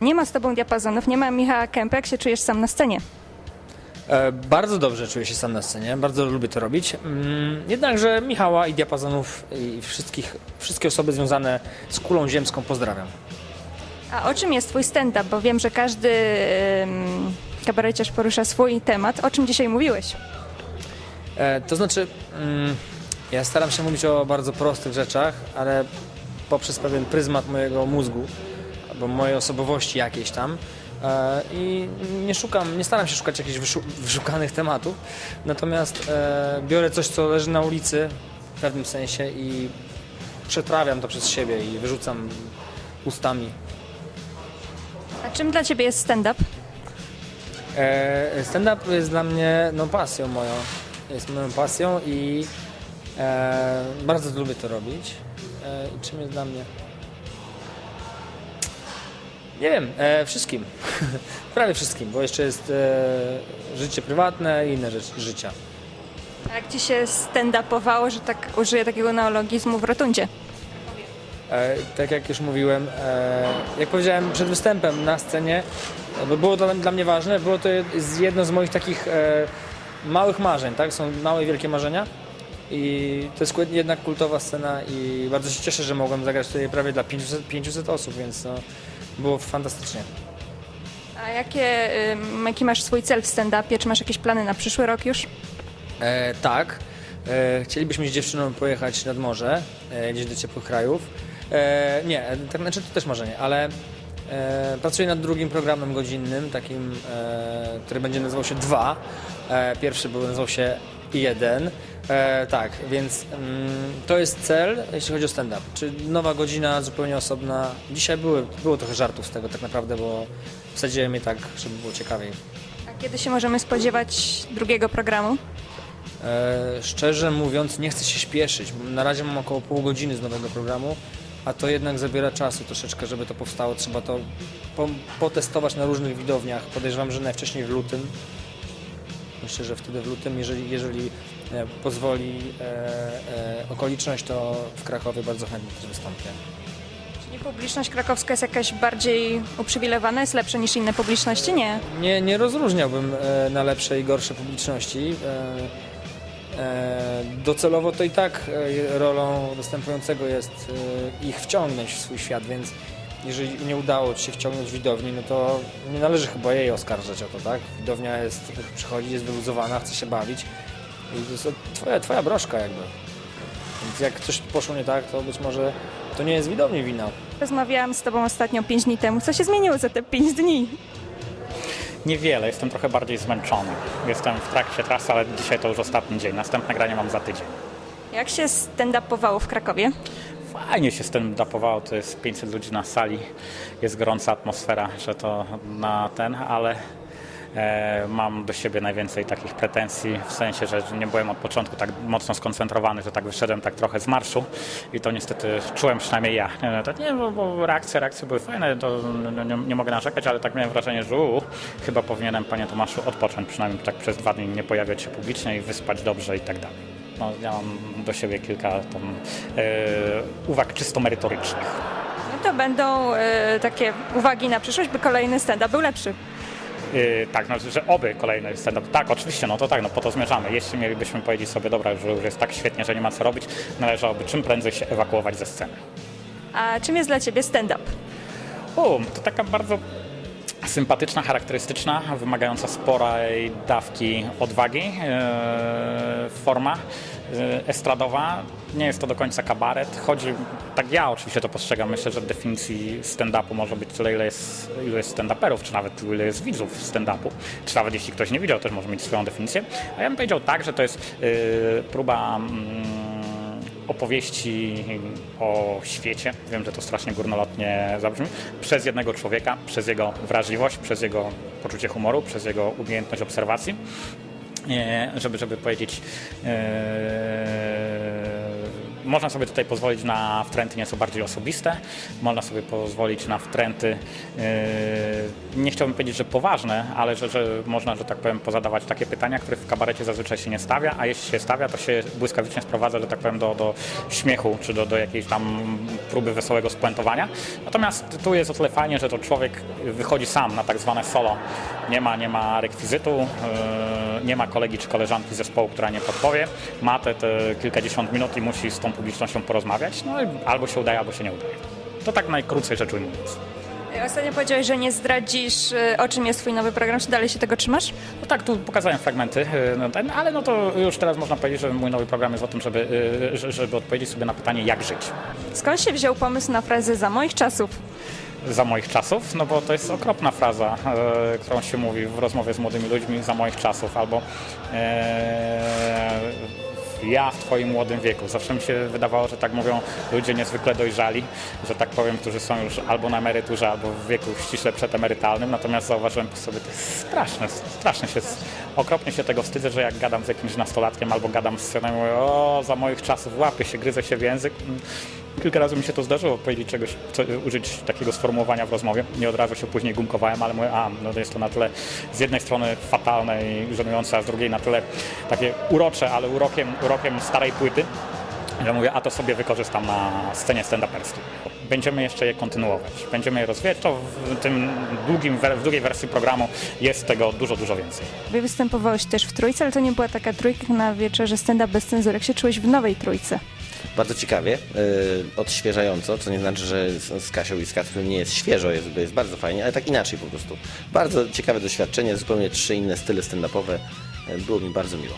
Nie ma z tobą diapazonów, nie ma Michała Kępy, jak się czujesz sam na scenie. E, bardzo dobrze czuję się sam na scenie, bardzo lubię to robić. Mm, jednakże Michała i Diapazonów i wszystkich, wszystkie osoby związane z kulą ziemską pozdrawiam. A o czym jest twój stand-up? Bo wiem, że każdy um, kabareciarz porusza swój temat. O czym dzisiaj mówiłeś? E, to znaczy, mm, ja staram się mówić o bardzo prostych rzeczach, ale poprzez pewien pryzmat mojego mózgu, albo mojej osobowości jakiejś tam. E, I nie szukam, nie staram się szukać jakichś wyszu- wyszukanych tematów, natomiast e, biorę coś, co leży na ulicy w pewnym sensie i przetrawiam to przez siebie i wyrzucam ustami. A czym dla ciebie jest stand-up? E, Stand-up jest dla mnie no, pasją moją. Jest moją pasją i e, bardzo lubię to robić. E, I czym jest dla mnie? Nie wiem, e, wszystkim. Prawie wszystkim, bo jeszcze jest e, życie prywatne i inne rzeczy, życia. A jak ci się stand-upowało, że tak użyję takiego neologizmu w rotundzie? E, tak jak już mówiłem, e, jak powiedziałem przed występem na scenie, bo było to dla mnie ważne, było to jed- jedno z moich takich e, małych marzeń, tak? Są małe i wielkie marzenia i to jest jednak kultowa scena i bardzo się cieszę, że mogłem zagrać tutaj prawie dla 500, 500 osób, więc no, było fantastycznie. A jakie, ym, jaki masz swój cel w stand-upie? Czy masz jakieś plany na przyszły rok już? E, tak. E, chcielibyśmy z dziewczyną pojechać nad morze, e, gdzieś do ciepłych krajów. E, nie, tak znaczy to też marzenie, ale e, pracuję nad drugim programem godzinnym, takim, e, który będzie nazywał się 2. E, pierwszy był nazywał się 1. E, tak, więc mm, to jest cel, jeśli chodzi o stand-up. Czy nowa godzina zupełnie osobna. Dzisiaj były, było trochę żartów z tego tak naprawdę, bo wsadziłem je tak, żeby było ciekawiej. A kiedy się możemy spodziewać drugiego programu? E, szczerze mówiąc, nie chcę się śpieszyć. Na razie mam około pół godziny z nowego programu, a to jednak zabiera czasu troszeczkę, żeby to powstało. Trzeba to po, potestować na różnych widowniach. Podejrzewam, że najwcześniej w lutym. Myślę, że wtedy w lutym, jeżeli, jeżeli e, pozwoli e, e, okoliczność, to w Krakowie bardzo chętnie też wystąpię. Czyli publiczność krakowska jest jakaś bardziej uprzywilejowana, jest lepsza niż inne publiczności? Nie. Nie, nie rozróżniałbym na lepsze i gorsze publiczności. Docelowo to i tak rolą występującego jest ich wciągnąć w swój świat, więc jeżeli nie udało Ci się wciągnąć widowni, no to nie należy chyba jej oskarżać o to, tak? Widownia jest, przychodzi, jest wyluzowana, chce się bawić i to jest twoja, twoja broszka jakby. Więc jak coś poszło nie tak, to być może to nie jest widowni wina. Rozmawiałam z tobą ostatnio 5 dni temu. Co się zmieniło za te 5 dni? Niewiele, jestem trochę bardziej zmęczony. Jestem w trakcie trasy, ale dzisiaj to już ostatni dzień. Następne granie mam za tydzień. Jak się stand-upowało w Krakowie? Fajnie się z tym dapowało, to jest 500 ludzi na sali, jest gorąca atmosfera, że to na ten, ale e, mam do siebie najwięcej takich pretensji, w sensie, że nie byłem od początku tak mocno skoncentrowany, że tak wyszedłem tak trochę z marszu i to niestety czułem przynajmniej ja. Nie, bo, bo reakcje, reakcje były fajne, to nie, nie mogę narzekać, ale tak miałem wrażenie, że uu, chyba powinienem, panie Tomaszu, odpocząć przynajmniej tak przez dwa dni, nie pojawiać się publicznie i wyspać dobrze i tak dalej. No, ja mam do siebie kilka tam, e, uwag czysto merytorycznych. No to będą e, takie uwagi na przyszłość, by kolejny stand-up był lepszy. Yy, tak, no, że oby kolejny stand-up. Tak, oczywiście, no to tak, no po to zmierzamy. Jeśli mielibyśmy powiedzieć sobie, dobra, że już jest tak świetnie, że nie ma co robić, należałoby czym prędzej się ewakuować ze sceny. A czym jest dla ciebie stand-up? O, to taka bardzo sympatyczna, charakterystyczna, wymagająca sporej dawki odwagi e, forma e, estradowa. Nie jest to do końca kabaret. Chodzi, tak ja oczywiście to postrzegam, myślę, że definicji stand-upu może być tyle, ile jest, ile jest stand-uperów, czy nawet ile jest widzów stand-upu, czy nawet jeśli ktoś nie widział, też może mieć swoją definicję. A ja bym powiedział tak, że to jest e, próba mm, opowieści o świecie, wiem, że to strasznie górnolotnie zabrzmi, przez jednego człowieka, przez jego wrażliwość, przez jego poczucie humoru, przez jego umiejętność obserwacji, e, żeby, żeby powiedzieć e, można sobie tutaj pozwolić na wtręty nieco bardziej osobiste, można sobie pozwolić na wtręty, yy, nie chciałbym powiedzieć, że poważne, ale że, że można, że tak powiem, pozadawać takie pytania, których w kabarecie zazwyczaj się nie stawia, a jeśli się stawia, to się błyskawicznie sprowadza, że tak powiem, do, do śmiechu, czy do, do jakiejś tam próby wesołego spuentowania. Natomiast tu jest o tyle fajnie, że to człowiek wychodzi sam na tak zwane solo. Nie ma, nie ma rekwizytu, yy, nie ma kolegi czy koleżanki z zespołu, która nie podpowie. Ma te, te kilkadziesiąt minut i musi z tą publicznością porozmawiać. No i albo się udaje, albo się nie udaje. To tak najkrócej rzecz ujmując. Ostatnio powiedziałeś, że nie zdradzisz, y, o czym jest twój nowy program. Czy dalej się tego trzymasz? No tak, tu pokazałem fragmenty, yy, no ten, ale no to już teraz można powiedzieć, że mój nowy program jest o tym, żeby, że- żeby odpowiedzieć sobie na pytanie, jak żyć. Skąd się wziął pomysł na frazę za moich czasów? Za moich czasów, no bo to jest okropna fraza, e, którą się mówi w rozmowie z młodymi ludźmi za moich czasów, albo e, ja w twoim młodym wieku. Zawsze mi się wydawało, że tak mówią ludzie niezwykle dojrzali, że tak powiem, którzy są już albo na emeryturze, albo w wieku ściśle przedemerytalnym, natomiast zauważyłem po sobie, to jest straszne, straszne się, okropnie się tego wstydzę, że jak gadam z jakimś nastolatkiem albo gadam z synem, mówię, o, za moich czasów łapię się, gryzę się w język. Kilka razy mi się to zdarzyło powiedzieć czegoś, co, użyć takiego sformułowania w rozmowie. Nie od razu się później gumkowałem, ale mówię, a no to jest to na tyle z jednej strony fatalne i żenujące, a z drugiej na tyle takie urocze, ale urokiem, urokiem starej płyty, że mówię, a to sobie wykorzystam na scenie stand-uperskiej. Będziemy jeszcze je kontynuować, będziemy je rozwijać, to w tym długim, w długiej wersji programu jest tego dużo, dużo więcej. Wy występowałeś też w trójce, ale to nie była taka trójka na wieczerze stand-up bez cenzury. Jak się czułeś w nowej trójce? Bardzo ciekawie, yy, odświeżająco, co nie znaczy, że z, z Kasią i z Kacprem nie jest świeżo, jest, jest bardzo fajnie, ale tak inaczej po prostu. Bardzo ciekawe doświadczenie, zupełnie trzy inne style stand-upowe. Yy, Było mi bardzo miło.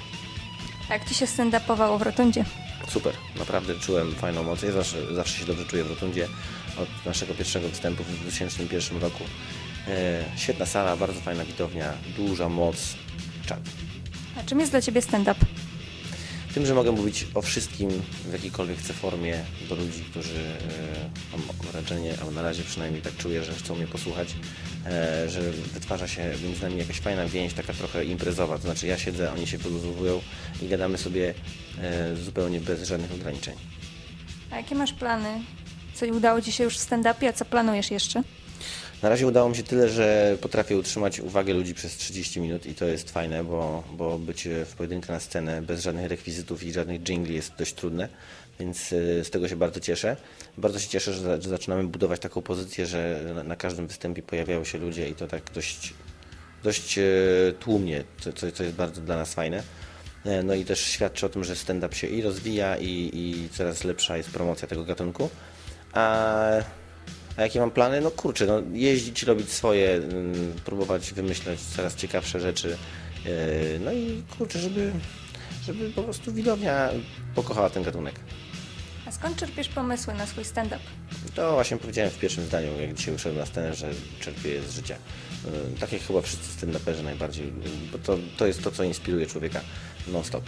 A jak ci się stand-upowało w Rotundzie? Super, naprawdę czułem fajną moc. Ja zawsze, zawsze się dobrze czuję w Rotundzie od naszego pierwszego występu w 2001 roku. Yy, Świetna sala, bardzo fajna widownia, duża moc, czad. A czym jest dla ciebie stand-up? Tym, że mogę mówić o wszystkim w jakiejkolwiek chcę formie do ludzi, którzy e, mam wrażenie, a na razie przynajmniej tak czuję, że chcą mnie posłuchać, e, że wytwarza się między nami jakaś fajna więź, taka trochę imprezowa. To znaczy ja siedzę, oni się wyluzowują i gadamy sobie e, zupełnie bez żadnych ograniczeń. A jakie masz plany? Co udało ci się już w stand-upie, a co planujesz jeszcze? Na razie udało mi się tyle, że potrafię utrzymać uwagę ludzi przez 30 minut i to jest fajne, bo, bo być w pojedynkę na scenę bez żadnych rekwizytów i żadnych jingli jest dość trudne, więc e, z tego się bardzo cieszę. Bardzo się cieszę, że, że zaczynamy budować taką pozycję, że na, na każdym występie pojawiają się ludzie i to tak dość, dość e, tłumnie, co, co, co jest bardzo dla nas fajne. E, No i też świadczy o tym, że stand-up się i rozwija i, i coraz lepsza jest promocja tego gatunku. A a jakie mam plany? No kurczę, no, jeździć, robić swoje, ym, próbować wymyślać coraz ciekawsze rzeczy. Yy, No i kurczę, żeby, żeby po prostu widownia pokochała ten gatunek. A skąd czerpiesz pomysły na swój stand-up? To właśnie powiedziałem w pierwszym zdaniu, jak dzisiaj wyszedłem na scenę, że czerpię je z życia. Yy, Tak jak chyba wszyscy stand-uperzy najbardziej, yy, bo to, to jest to, co inspiruje człowieka non-stop.